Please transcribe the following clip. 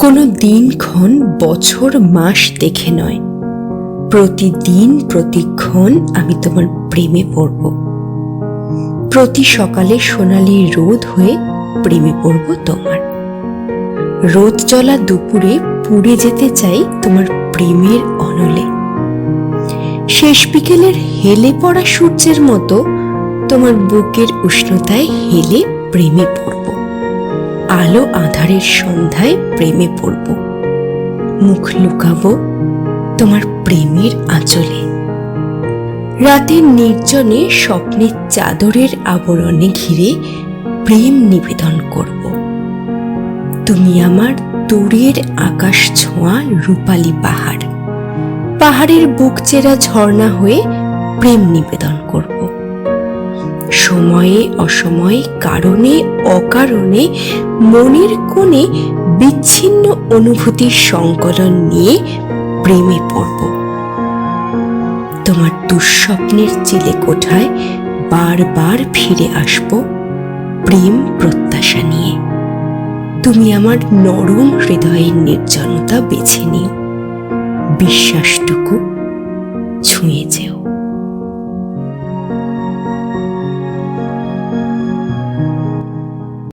কোনো দিনক্ষণ, বছর, মাস দেখে নয়। প্রতিদিন, প্রতিক্ষণ আমি তোমার প্রেমে পড়ব। প্রতি সকালে সোনালি রোদ হয়ে প্রেমে পড়ব তোমার। রোদ জ্বলা দুপুরে পুড়ে যেতে চাই তোমার প্রেমের অনলে। শেষ বিকেলের হেলে পড়া সূর্যের মতো তোমার বুকের উষ্ণতায় হেলে প্রেমে পড়ব। আলো আধারের সন্ধ্যায় প্রেমে পড়ব। মুখ লুকাবো তোমার প্রেমের আঁচলে। রাতের নির্জনে স্বপ্নের চাদরের আবরণে ঘিরে প্রেম নিবেদন করব। তুমি আমার দূরের আকাশ ছোঁয়া রূপালী পাহাড়। পাহাড়ের বুক চেরা ঝর্ণা হয়ে প্রেম নিবেদন করব। সময়ে অসময়ে, কারণে অকারণে মনের কোণে বিচ্ছিন্ন অনুভূতির সংকলন নিয়ে প্রেমে পড়ব। তোমার দুঃস্বপ্নের চিলে কোঠায় বারবার ফিরে আসব প্রেম প্রত্যাশা নিয়ে। তুমি আমার নরম হৃদয়ের নির্জনতা বেছে নিও। বিশ্বাসটুকু